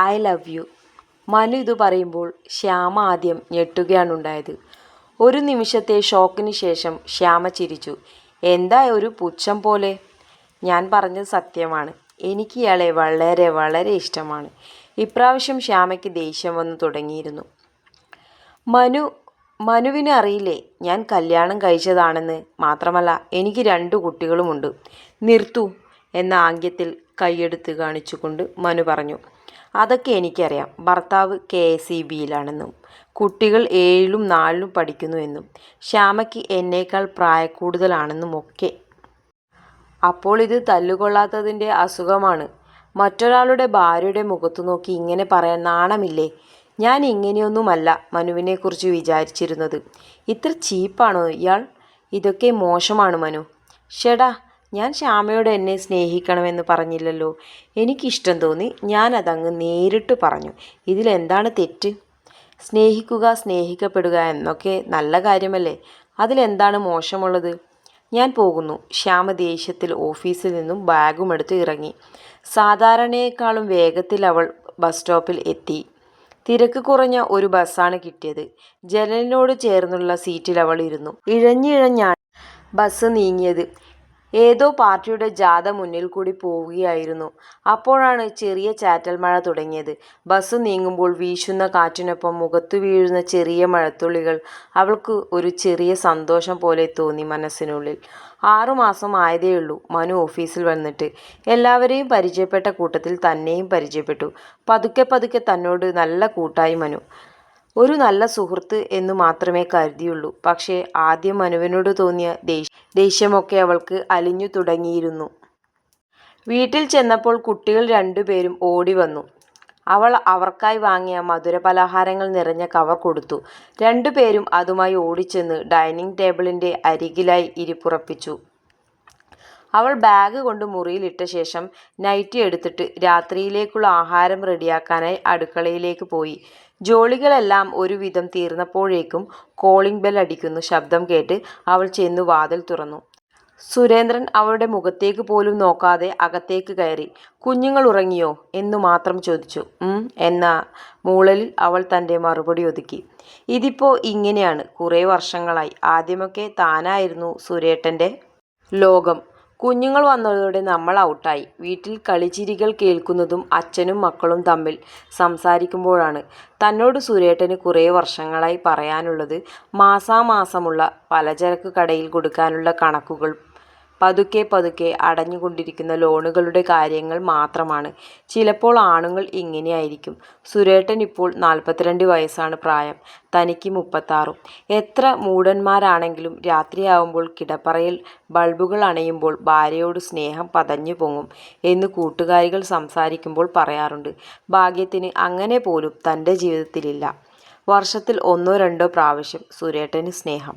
I love you. Manu ഇത് പറയുമ്പോൾ ശ്യാമ ആദ്യം ഞെട്ടുകയാണുണ്ടായത്. ഒരു നിമിഷത്തെ ഷോക്കിന് ശേഷം ശ്യാമ ചിരിച്ചു. എന്താ ഒരു പുച്ഛം പോലെ? ഞാൻ പറഞ്ഞത് സത്യമാണ്. എനിക്ക് ഇയാളെ വളരെ വളരെ ഇഷ്ടമാണ്. ഇപ്രാവശ്യം ശ്യാമയ്ക്ക് ദേഷ്യം വന്നു തുടങ്ങിയിരുന്നു. മനു മനുവിന് അറിയില്ലേ? ഞാൻ കല്യാണം കഴിച്ചതാണെന്ന് മാത്രമല്ല എനിക്ക് രണ്ടു കുട്ടികളുമുണ്ട്. നിർത്തു എന്ന ആംഗ്യത്തിൽ കൈയെടുത്ത് കാണിച്ചുകൊണ്ട് മനു പറഞ്ഞു. അതൊക്കെ എനിക്കറിയാം. ഭർത്താവ് കെ എസ് ഇ ബിയിലാണെന്നും കുട്ടികൾ ഏഴിലും നാലിലും പഠിക്കുന്നുവെന്നും ശ്യാമയ്ക്ക് എന്നേക്കാൾ പ്രായക്കൂടുതലാണെന്നും ഒക്കെ. അപ്പോൾ ഇത് തല്ലുകൊള്ളാത്തതിന്റെ അസുഖമാണ്. മറ്റൊരാളുടെ ഭാര്യയുടെ മുഖത്തു നോക്കി ഇങ്ങനെ പറയാൻ നാണമില്ലേ? ഞാൻ ഇങ്ങനെയൊന്നുമല്ല മനുവിനെക്കുറിച്ച് വിചാരിച്ചിരുന്നത്. ഇത്ര ചീപ്പാണോ ഇയാൾ? ഇതൊക്കെ മോശമാണ് മനു. ഷെടാ ഞാൻ ശ്യാമയോട് എന്നെ സ്നേഹിക്കണമെന്ന് പറഞ്ഞില്ലല്ലോ. എനിക്കിഷ്ടം തോന്നി ഞാൻ അതങ്ങ് നേരിട്ട് പറഞ്ഞു. ഇതിലെന്താണ് തെറ്റ്? സ്നേഹിക്കുക സ്നേഹിക്കപ്പെടുക എന്നൊക്കെ നല്ല കാര്യമല്ലേ? അതിലെന്താണ് മോശമുള്ളത്? ഞാൻ പോകുന്നു. ശ്യാമ ദേഷ്യത്തിൽ ഓഫീസിൽ നിന്നും ബാഗും എടുത്ത് ഇറങ്ങി. സാധാരണയേക്കാളും വേഗത്തിൽ അവൾ ബസ് സ്റ്റോപ്പിൽ എത്തി. തിരക്ക് കുറഞ്ഞ ഒരു ബസ്സാണ് കിട്ടിയത്. ജനലിനോട് ചേർന്നുള്ള സീറ്റിൽ അവൾ ഇരുന്നു. ഇഴഞ്ഞിഴഞ്ഞാണ് ബസ് നീങ്ങിയത്. ഏതോ പാർട്ടിയുടെ ജാഥ മുന്നിൽ കൂടി പോവുകയായിരുന്നു. അപ്പോഴാണ് ചെറിയ ചാറ്റൽ മഴ തുടങ്ങിയത്. ബസ് നീങ്ങുമ്പോൾ വീശുന്ന കാറ്റിനൊപ്പം മുഖത്തു വീഴുന്ന ചെറിയ മഴത്തുള്ളികൾ അവൾക്ക് ഒരു ചെറിയ സന്തോഷം പോലെ തോന്നി മനസ്സിനുള്ളിൽ. ആറുമാസം ആയതേയുള്ളൂ മനു ഓഫീസിൽ വന്നിട്ട്. എല്ലാവരെയും പരിചയപ്പെട്ട കൂട്ടത്തിൽ തന്നെയും പരിചയപ്പെട്ടു. പതുക്കെ പതുക്കെ തന്നോട് നല്ല കൂട്ടായി മനു. ഒരു നല്ല സുഹൃത്ത് എന്ന് മാത്രമേ കരുതിയുള്ളൂ. പക്ഷേ ആദ്യം മനുവിനോട് തോന്നിയ ദേഷ്യമൊക്കെ അവൾക്ക് അലിഞ്ഞു തുടങ്ങിയിരുന്നു. വീട്ടിൽ ചെന്നപ്പോൾ കുട്ടികൾ രണ്ടുപേരും ഓടി വന്നു. അവൾ അവർക്കായി വാങ്ങിയ മധുര പലഹാരങ്ങൾ നിറഞ്ഞ കവർ കൊടുത്തു. രണ്ടുപേരും അതുമായി ഓടിച്ചെന്ന് ഡൈനിങ് ടേബിളിന്റെ അരികിലായി ഇരിപ്പുറപ്പിച്ചു. അവൾ ബാഗ് കൊണ്ട് മുറിയിലിട്ട ശേഷം നൈറ്റി എടുത്തിട്ട് രാത്രിയിലേക്കുള്ള ആഹാരം റെഡിയാക്കാനായി അടുക്കളയിലേക്ക് പോയി. ജോലികളെല്ലാം ഒരുവിധം തീർന്നപ്പോഴേക്കും കോളിംഗ് ബെൽ അടിക്കുന്നു. ശബ്ദം കേട്ട് അവൾ ചെന്നു വാതിൽ തുറന്നു. സുരേന്ദ്രൻ അവളുടെ മുഖത്തേക്ക് പോലും നോക്കാതെ അകത്തേക്ക് കയറി കുഞ്ഞുങ്ങൾ ഉറങ്ങിയോ? എന്നു മാത്രം ചോദിച്ചു. എന്ന മൂളലിൽ അവൾ തന്റെ മറുപടി ഒതുക്കി. ഇതിപ്പോ ഇങ്ങനെയാണ്. കുറേ വർഷങ്ങളായി. ആദ്യമൊക്കെ താനായിരുന്നു സുരേട്ടന്റെ ലോകം. കുഞ്ഞുങ്ങൾ വന്നതോടെ നമ്മൾ ഔട്ടായി. വീട്ടിൽ കളിച്ചിരികൾ കേൾക്കുന്നതും അച്ഛനും മക്കളും തമ്മിൽ സംസാരിക്കുമ്പോഴാണ് തന്നോട് സുരേട്ടന് കുറേ വർഷങ്ങളായി പറയാനുള്ളത് മാസാമാസമുള്ള പലചരക്ക് കടയിൽ കൊടുക്കാനുള്ള കണക്കുകൾ പതുക്കെ പതുക്കെ അടഞ്ഞുകൊണ്ടിരിക്കുന്ന ലോണുകളുടെ കാര്യങ്ങൾ മാത്രമാണ്. ചിലപ്പോൾ ആണുങ്ങൾ ഇങ്ങനെയായിരിക്കും. സുരേട്ടൻ ഇപ്പോൾ നാൽപ്പത്തിരണ്ട് വയസ്സാണ് പ്രായം. തനിക്ക് മുപ്പത്താറും. എത്ര മൂഢന്മാരാണെങ്കിലും രാത്രിയാവുമ്പോൾ കിടപ്പറയിൽ ബൾബുകൾ അണയുമ്പോൾ ഭാര്യയോട് സ്നേഹം പതഞ്ഞു പൊങ്ങും എന്ന് കൂട്ടുകാരികൾ സംസാരിക്കുമ്പോൾ പറയാറുണ്ട്. ഭാഗ്യത്തിന് അങ്ങനെ പോലും തന്റെ ജീവിതത്തിലില്ല. വർഷത്തിൽ ഒന്നോ രണ്ടോ പ്രാവശ്യം സുരേട്ടന് സ്നേഹം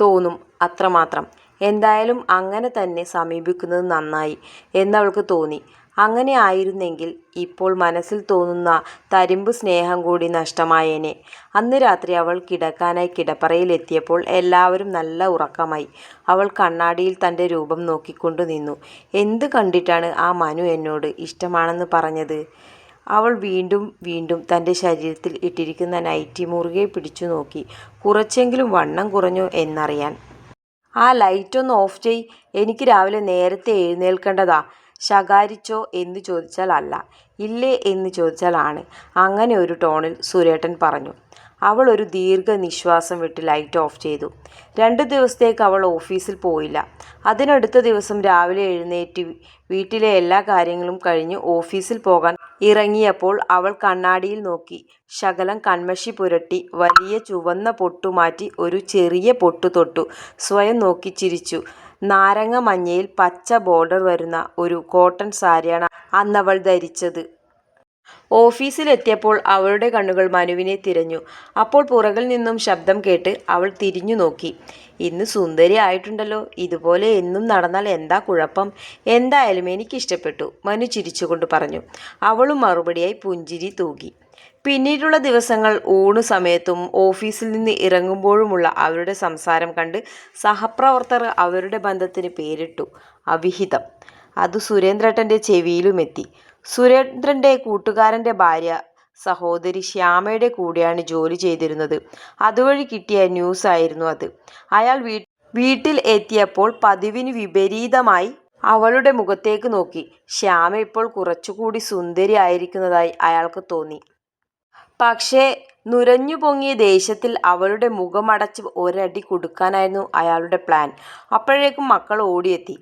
തോന്നും. അത്രമാത്രം. എന്തായാലും അങ്ങനെ തന്നെ സമീപിക്കുന്നത് നന്നായി എന്നവൾക്ക് തോന്നി. അങ്ങനെ ആയിരുന്നെങ്കിൽ ഇപ്പോൾ മനസ്സിൽ തോന്നുന്ന തരിമ്പ് സ്നേഹം കൂടി നഷ്ടമായേനെ. അന്ന് രാത്രി അവൾ കിടക്കാനായി കിടപ്പറയിലെത്തിയപ്പോൾ എല്ലാവരും നല്ല ഉറക്കമായി. അവൾ കണ്ണാടിയിൽ തന്റെ രൂപം നോക്കിക്കൊണ്ടു നിന്നു. എന്ത് കണ്ടിട്ടാണ് ആ മനു എന്നോട് ഇഷ്ടമാണെന്ന് പറഞ്ഞത്? അവൾ വീണ്ടും വീണ്ടും തന്റെ ശരീരത്തിൽ ഇട്ടിരിക്കുന്ന നൈറ്റി മുറുകെ പിടിച്ചു നോക്കി. കുറച്ചെങ്കിലും വണ്ണം കുറഞ്ഞു എന്നറിയാൻ. ആ ലൈറ്റ് ഒന്ന് ഓഫ് ചെയ്. എനിക്ക് രാവിലെ നേരത്തെ എഴുന്നേൽക്കേണ്ടതാ. ശകാരിച്ചോ എന്ന് ചോദിച്ചാൽ അല്ല. ഇല്ലേ എന്ന് ചോദിച്ചാൽ ആണ്. അങ്ങനെ ഒരു ടോണിൽ സുരേട്ടൻ പറഞ്ഞു. അവൾ ഒരു ദീർഘനിശ്വാസം വിട്ട് ലൈറ്റ് ഓഫ് ചെയ്തു. രണ്ട് ദിവസത്തേക്ക് അവൾ ഓഫീസിൽ പോയില്ല. അതിനടുത്ത ദിവസം രാവിലെ എഴുന്നേറ്റ് വീട്ടിലെ എല്ലാ കാര്യങ്ങളും കഴിഞ്ഞ് ഓഫീസിൽ പോകാൻ ഇറങ്ങിയപ്പോൾ അവൾ കണ്ണാടിയിൽ നോക്കി. ശകലം കൺമഷി പുരട്ടി വലിയ ചുവന്ന പൊട്ടുമാറ്റി ഒരു ചെറിയ പൊട്ടു തൊട്ടു. സ്വയം നോക്കി ചിരിച്ചു. നാരങ്ങ മഞ്ഞയിൽ പച്ച ബോർഡർ വരുന്ന ഒരു കോട്ടൺ സാരിയാണ് അന്നവൾ ധരിച്ചത്. ഓഫീസിലെത്തിയപ്പോൾ അവളുടെ കണ്ണുകൾ മനുവിനെ തിരഞ്ഞു. അപ്പോൾ പുറകിൽ നിന്നും ശബ്ദം കേട്ട് അവൾ തിരിഞ്ഞു നോക്കി. ഇന്ന് സുന്ദരി ആയിട്ടുണ്ടല്ലോ. ഇതുപോലെ എന്നും നടന്നാൽ എന്താ കുഴപ്പം? എന്തായാലും എനിക്കിഷ്ടപ്പെട്ടു മനു ചിരിച്ചുകൊണ്ട് പറഞ്ഞു. അവളും മറുപടിയായി പുഞ്ചിരി തൂകി. പിന്നീടുള്ള ദിവസങ്ങൾ ഊണ് സമയത്തും ഓഫീസിൽ നിന്ന് ഇറങ്ങുമ്പോഴുമുള്ള അവരുടെ സംസാരം കണ്ട് സഹപ്രവർത്തകർ അവരുടെ ബന്ധത്തിന് പേരിട്ടു. അവിഹിതം. അത് സുരേന്ദ്രേട്ടന്റെ ചെവിയിലുമെത്തി. സുരേന്ദ്രന്റെ കൂട്ടുകാരന്റെ ഭാര്യ സഹോദരി ശ്യാമയുടെ കൂടെയാണ് ജോലി ചെയ്തിരുന്നത്. അതുവഴി കിട്ടിയ ന്യൂസ് ആയിരുന്നു അത്. അയാൾ വീട്ടിൽ എത്തിയപ്പോൾ പതിവിനു വിപരീതമായി അവളുടെ മുഖത്തേക്ക് നോക്കി. ശ്യാമ ഇപ്പോൾ കുറച്ചുകൂടി സുന്ദരി ആയിരിക്കുന്നതായി അയാൾക്ക് തോന്നി. പക്ഷേ നുരഞ്ഞുപൊങ്ങിയ ദേശത്തിൽ അവളുടെ മുഖമടച്ച് ഒരടി കൊടുക്കാനായിരുന്നു അയാളുടെ പ്ലാൻ. അപ്പോഴേക്കും മക്കൾ ഓടിയെത്തി.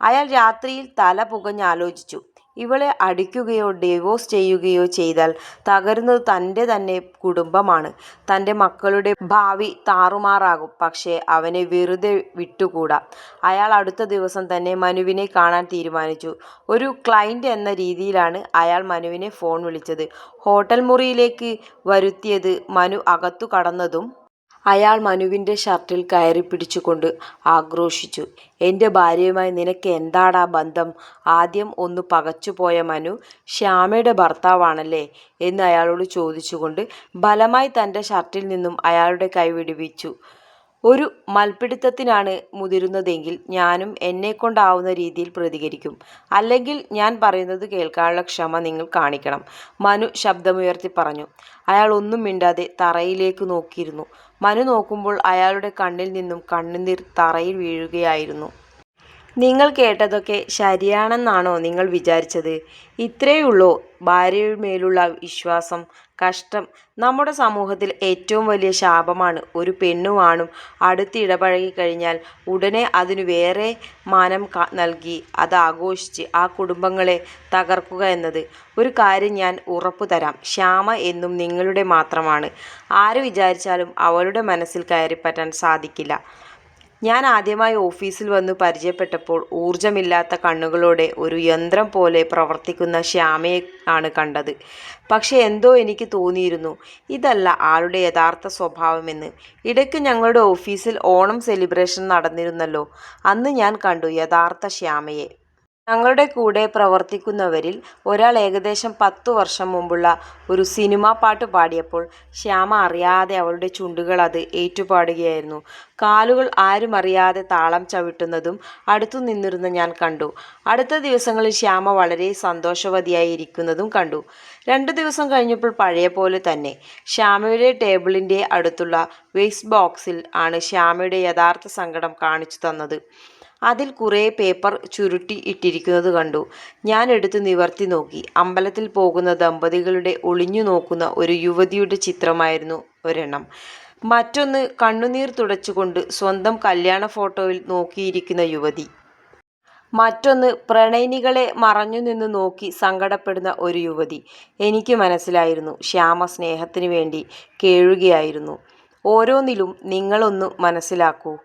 അയാൾ രാത്രിയിൽ തല പുകഞ്ഞാലോചിച്ചു. ഇവളെ അടിക്കുകയോ ഡിവോഴ്സ് ചെയ്യുകയോ ചെയ്താൽ തകരുന്നത് തന്റെ തന്നെ കുടുംബമാണ്. തന്റെ മക്കളുടെ ഭാവി താറുമാറാകും. പക്ഷേ അവനെ വെറുതെ വിട്ടുകൂടാ. അയാൾ അടുത്ത ദിവസം തന്നെ മനുവിനെ കാണാൻ തീരുമാനിച്ചു. ഒരു ക്ലൈന്റ് എന്ന രീതിയിലാണ് അയാൾ മനുവിനെ ഫോൺ വിളിച്ചത്. ഹോട്ടൽ മുറിയിലേക്ക് വരുത്തിയത് മനു അകത്തു കടന്നതും അയാൾ മനുവിന്റെ ഷർട്ടിൽ കയറി കയറിപ്പിടിച്ചുകൊണ്ട് ആക്രോശിച്ചു. എന്റെ ഭാര്യയുമായി നിനക്ക് എന്താടാ ബന്ധം? ആദ്യം ഒന്ന് പകച്ചുപോയ മനു ശ്യാമയുടെ ഭർത്താവാണല്ലേ എന്ന് അയാളോട് ചോദിച്ചുകൊണ്ട് ബലമായി തന്റെ ഷർട്ടിൽ നിന്നും അയാളുടെ കൈ വിടുവിച്ചു. ഒരു മൽപ്പിടുത്തത്തിനാണ് മുതിരുന്നതെങ്കിൽ ഞാനും എന്നെക്കൊണ്ടാവുന്ന രീതിയിൽ പ്രതികരിക്കും. അല്ലെങ്കിൽ ഞാൻ പറയുന്നത് കേൾക്കാനുള്ള ക്ഷമ നിങ്ങൾ കാണിക്കണം. മനു ശബ്ദമുയർത്തി പറഞ്ഞു. അയാൾ ഒന്നും മിണ്ടാതെ തറയിലേക്ക് നോക്കിയിരുന്നു. മനു നോക്കുമ്പോൾ അയാളുടെ കണ്ണിൽ നിന്നും കണ്ണുനീർ തറയിൽ വീഴുകയായിരുന്നു. നിങ്ങൾ കേട്ടതൊക്കെ ശരിയാണെന്നാണോ നിങ്ങൾ വിചാരിച്ചത്? ഇത്രയുള്ളൂ ഭാര്യയുമേലുള്ള വിശ്വാസം? കഷ്ടം. നമ്മുടെ സമൂഹത്തിൽ ഏറ്റവും വലിയ ശാപമാണ് ഒരു പെണ്ണും ആണും അടുത്ത് ഇടപഴകിക്കഴിഞ്ഞാൽ ഉടനെ അതിന് വേറെ മാനം നൽകി അത് ആഘോഷിച്ച് ആ കുടുംബങ്ങളെ തകർക്കുക എന്നത്. ഒരു കാര്യം ഞാൻ ഉറപ്പു തരാം ശ്യാമ എന്നും നിങ്ങളുടെ മാത്രമാണ്. ആര് വിചാരിച്ചാലും അവളുടെ മനസ്സിൽ കയറിപ്പറ്റാൻ സാധിക്കില്ല. ഞാൻ ആദ്യമായി ഓഫീസിൽ വന്നു പരിചയപ്പെട്ടപ്പോൾ ഊർജമില്ലാത്ത കണ്ണുകളോടെ ഒരു യന്ത്രം പോലെ പ്രവർത്തിക്കുന്ന ശ്യാമയെ ആണ് കണ്ടത്. പക്ഷേ എന്തോ എനിക്ക് തോന്നിയിരുന്നു ഇതല്ല ആളുടെ യഥാർത്ഥ സ്വഭാവമെന്ന്. ഇടയ്ക്ക് ഞങ്ങളുടെ ഓഫീസിൽ ഓണം സെലിബ്രേഷൻ നടന്നിരുന്നല്ലോ. അന്ന് ഞാൻ കണ്ടു യഥാർത്ഥ ശ്യാമയെ. ഞങ്ങളുടെ കൂടെ പ്രവർത്തിക്കുന്നവരിൽ ഒരാൾ ഏകദേശം പത്തു വർഷം മുമ്പുള്ള ഒരു സിനിമാ പാട്ട് പാടിയപ്പോൾ ശ്യാമ അറിയാതെ അവളുടെ ചുണ്ടുകൾ അത് ഏറ്റുപാടുകയായിരുന്നു. കാലുകൾ ആരും അറിയാതെ താളം ചവിട്ടുന്നതും അടുത്തു നിന്നിരുന്ന ഞാൻ കണ്ടു. അടുത്ത ദിവസങ്ങളിൽ ശ്യാമ വളരെ സന്തോഷവതിയായി ഇരിക്കുന്നതും കണ്ടു. രണ്ടു ദിവസം കഴിഞ്ഞപ്പോൾ പഴയ പോലെ തന്നെ. ശ്യാമയുടെ ടേബിളിന്റെ അടുത്തുള്ള വേസ്റ്റ് ബോക്സിൽ ആണ് ശ്യാമയുടെ യഥാർത്ഥ സങ്കടം കാണിച്ചു തന്നത്. അതിൽ കുറേ പേപ്പർ ചുരുട്ടി ഇട്ടിരിക്കുന്നത് കണ്ടു. ഞാൻ എടുത്ത് നിവർത്തി നോക്കി. അമ്പലത്തിൽ പോകുന്ന ദമ്പതികളുടെ ഒളിഞ്ഞു നോക്കുന്ന ഒരു യുവതിയുടെ ചിത്രമായിരുന്നു ഒരെണ്ണം. മറ്റൊന്ന് കണ്ണുനീർ തുടച്ചുകൊണ്ട് സ്വന്തം കല്യാണ ഫോട്ടോയിൽ നോക്കിയിരിക്കുന്ന യുവതി. മറ്റൊന്ന് പ്രണയിനികളെ മറഞ്ഞു നിന്ന് നോക്കി സങ്കടപ്പെടുന്ന ഒരു യുവതി. എനിക്ക് മനസ്സിലായിരുന്നു ശ്യാമ സ്നേഹത്തിന് വേണ്ടി കേഴുകയായിരുന്നു. ഓരോന്നിലും നിങ്ങളൊന്ന് മനസ്സിലാക്കൂ.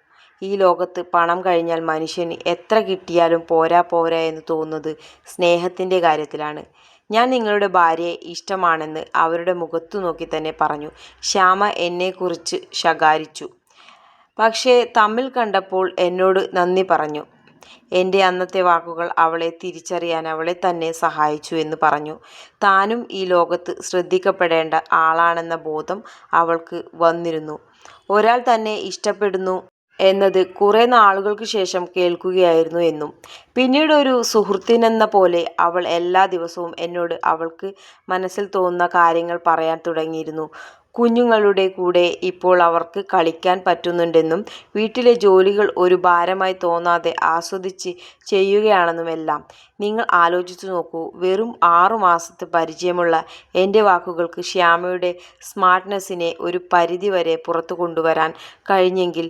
ഈ ലോകത്ത് പണം കഴിഞ്ഞാൽ മനുഷ്യന് എത്ര കിട്ടിയാലും പോരാ പോരാ എന്ന് തോന്നുന്നത് സ്നേഹത്തിന്റെ കാര്യത്തിലാണ്. ഞാൻ നിങ്ങളുടെ ഭാര്യയെ ഇഷ്ടമാണെന്ന് അവരുടെ മുഖത്തു നോക്കി തന്നെ പറഞ്ഞു. ശ്യാമ എന്നെക്കുറിച്ച് ശകാരിച്ചു. പക്ഷേ തമ്മിൽ കണ്ടപ്പോൾ എന്നോട് നന്ദി പറഞ്ഞു. എന്റെ അന്നത്തെ വാക്കുകൾ അവളെ തിരിച്ചറിയാൻ അവളെ തന്നെ സഹായിച്ചു എന്ന് പറഞ്ഞു. താനും ഈ ലോകത്ത് ശ്രദ്ധിക്കപ്പെടേണ്ട ആളാണെന്ന ബോധം അവൾക്ക് വന്നിരുന്നു. ഒരാൾ തന്നെ ഇഷ്ടപ്പെടുന്നു എന്നത് കുറേ നാളുകൾക്ക് ശേഷം കേൾക്കുകയായിരുന്നു എന്നും. പിന്നീട് ഒരു സുഹൃത്തിനെന്ന പോലെ അവൾ എല്ലാ ദിവസവും എന്നോട് അവൾക്ക് മനസ്സിൽ തോന്നുന്ന കാര്യങ്ങൾ പറയാൻ തുടങ്ങിയിരുന്നു. കുഞ്ഞുങ്ങളുടെ കൂടെ ഇപ്പോൾ അവർക്ക് കളിക്കാൻ പറ്റുന്നുണ്ടെന്നും വീട്ടിലെ ജോലികൾ ഒരു ഭാരമായി തോന്നാതെ ആസ്വദിച്ച് ചെയ്യുകയാണെന്നും എല്ലാം നിങ്ങൾ ആലോചിച്ചു നോക്കൂ വെറും ആറു മാസത്തെ പരിചയമുള്ള എന്റെ വാക്കുകൾക്ക് ശ്യാമയുടെ സ്മാർട്ട്നെസ്സിനെ ഒരു പരിധിവരെ പുറത്തു കൊണ്ടുവരാൻ കഴിഞ്ഞെങ്കിൽ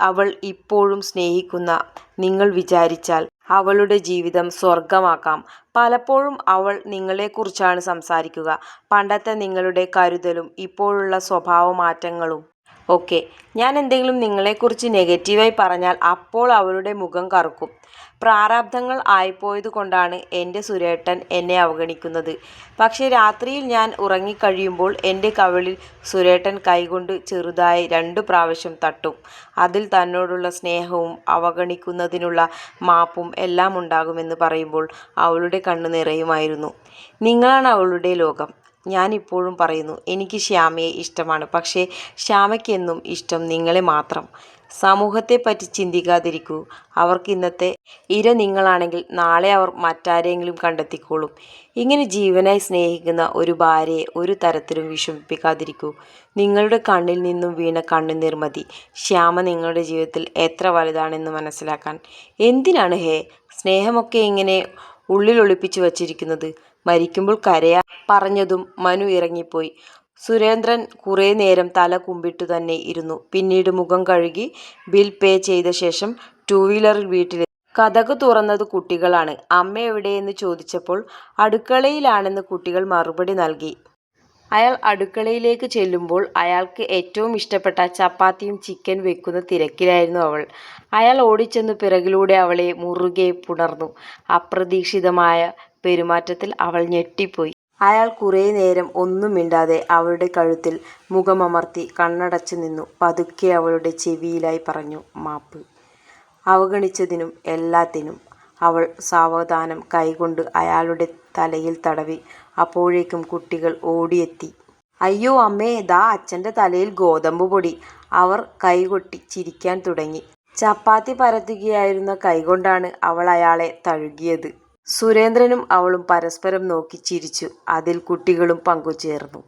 അവൾ ഇപ്പോഴും സ്നേഹിക്കുന്ന നിങ്ങൾ വിചാരിച്ചാൽ അവളുടെ ജീവിതം സ്വർഗമാക്കാം. പലപ്പോഴും അവൾ നിങ്ങളെക്കുറിച്ചാണ് സംസാരിക്കുക. പണ്ടത്തെ നിങ്ങളുടെ കരുതലും ഇപ്പോഴുള്ള സ്വഭാവമാറ്റങ്ങളും ഒക്കെ. ഞാൻ എന്തെങ്കിലും നിങ്ങളെക്കുറിച്ച് നെഗറ്റീവായി പറഞ്ഞാൽ അപ്പോൾ അവളുടെ മുഖം കറുക്കും. പ്രാരാബ്ധങ്ങൾ ആയിപ്പോയതുകൊണ്ടാണ് എന്റെ സുരേട്ടൻ എന്നെ അവഗണിക്കുന്നത്. പക്ഷേ രാത്രിയിൽ ഞാൻ ഉറങ്ങിക്കഴിയുമ്പോൾ എന്റെ കവിളിൽ സുരേട്ടൻ കൈകൊണ്ട് ചെറുതായി രണ്ടു പ്രാവശ്യം തട്ടും. അതിൽ തന്നോടുള്ള സ്നേഹവും അവഗണിക്കുന്നതിനുള്ള മാപ്പും എല്ലാം ഉണ്ടാകുമെന്ന് പറയുമ്പോൾ അവളുടെ കണ്ണു നിറയുമായിരുന്നു. നിങ്ങളാണ് അവളുടെ ലോകം. ഞാൻ ഇപ്പോഴും പറയുന്നു എനിക്ക് ശ്യാമയെ ഇഷ്ടമാണ്. പക്ഷേ ശ്യാമയ്ക്കെന്നും ഇഷ്ടം നിങ്ങളെ മാത്രം. സമൂഹത്തെപ്പറ്റി ചിന്തിക്കാതിരിക്കൂ. അവർക്ക് ഇന്നത്തെ ഇര നിങ്ങളാണെങ്കിൽ നാളെ അവർ മറ്റാരെയെങ്കിലും കണ്ടെത്തിക്കോളും. ഇങ്ങനെ ജീവനായി സ്നേഹിക്കുന്ന ഒരു ഭാര്യയെ ഒരു തരത്തിലും വിഷമിപ്പിക്കാതിരിക്കൂ. നിങ്ങളുടെ കണ്ണിൽ നിന്നും വീണ കണ്ണുനീർ മതി ശ്യാമ നിങ്ങളുടെ ജീവിതത്തിൽ എത്ര വലുതാണെന്ന് മനസ്സിലാക്കാൻ. എന്തിനാണ് ഹേ സ്നേഹമൊക്കെ ഇങ്ങനെ ഉള്ളിലൊളിപ്പിച്ചു വച്ചിരിക്കുന്നത്. മരിക്കുമ്പോൾ കരയാ പറഞ്ഞതും മനു ഇറങ്ങിപ്പോയി. സുരേന്ദ്രൻ കുറേ നേരം തല കുമ്പിട്ടുതന്നെ ഇരുന്നു. പിന്നീട് മുഖം കഴുകി ബിൽ പേ ചെയ്ത ശേഷം ടൂവീലറിൽ വീട്ടിലെത്തി. കതക് തുറന്നത് കുട്ടികളാണ്. അമ്മ എവിടെയെന്ന് ചോദിച്ചപ്പോൾ അടുക്കളയിലാണെന്ന് കുട്ടികൾ മറുപടി നൽകി. അയാൾ അടുക്കളയിലേക്ക് ചെല്ലുമ്പോൾ അയാൾക്ക് ഏറ്റവും ഇഷ്ടപ്പെട്ട ചപ്പാത്തിയും ചിക്കൻ വെക്കുന്ന തിരക്കിലായിരുന്നു അവൾ. അയാൾ ഓടിച്ചെന്ന് പിറകിലൂടെ അവളെ മുറുകെ പുണർന്നു. അപ്രതീക്ഷിതമായ പെരുമാറ്റത്തിൽ അവൾ ഞെട്ടിപ്പോയി. അയാൾ കുറേ നേരം ഒന്നും മിണ്ടാതെ അവളുടെ കഴുത്തിൽ മുഖമമർത്തി കണ്ണടച്ച് നിന്നു. പതുക്കെ അവളുടെ ചെവിയിലായി പറഞ്ഞു "മാപ്പ്. അവഗണിച്ചതിനും എല്ലാത്തിനും. " അവൾ സാവധാനം കൈകൊണ്ട് അയാളുടെ തലയിൽ തടവി. അപ്പോഴേക്കും കുട്ടികൾ ഓടിയെത്തി. "അയ്യോ അമ്മേ ദാ അച്ഛന്റെ തലയിൽ ഗോതമ്പ് പൊടി " അവർ കൈകൊട്ടി ചിരിക്കാൻ തുടങ്ങി. ചപ്പാത്തി പരത്തുകയായിരുന്ന കൈകൊണ്ടാണ് അവൾ അയാളെ തഴുകിയത്. സുരേന്ദ്രനും അവളും പരസ്പരം നോക്കി ചിരിച്ചു. അതിൽ കുട്ടികളും പങ്കുചേർന്നു.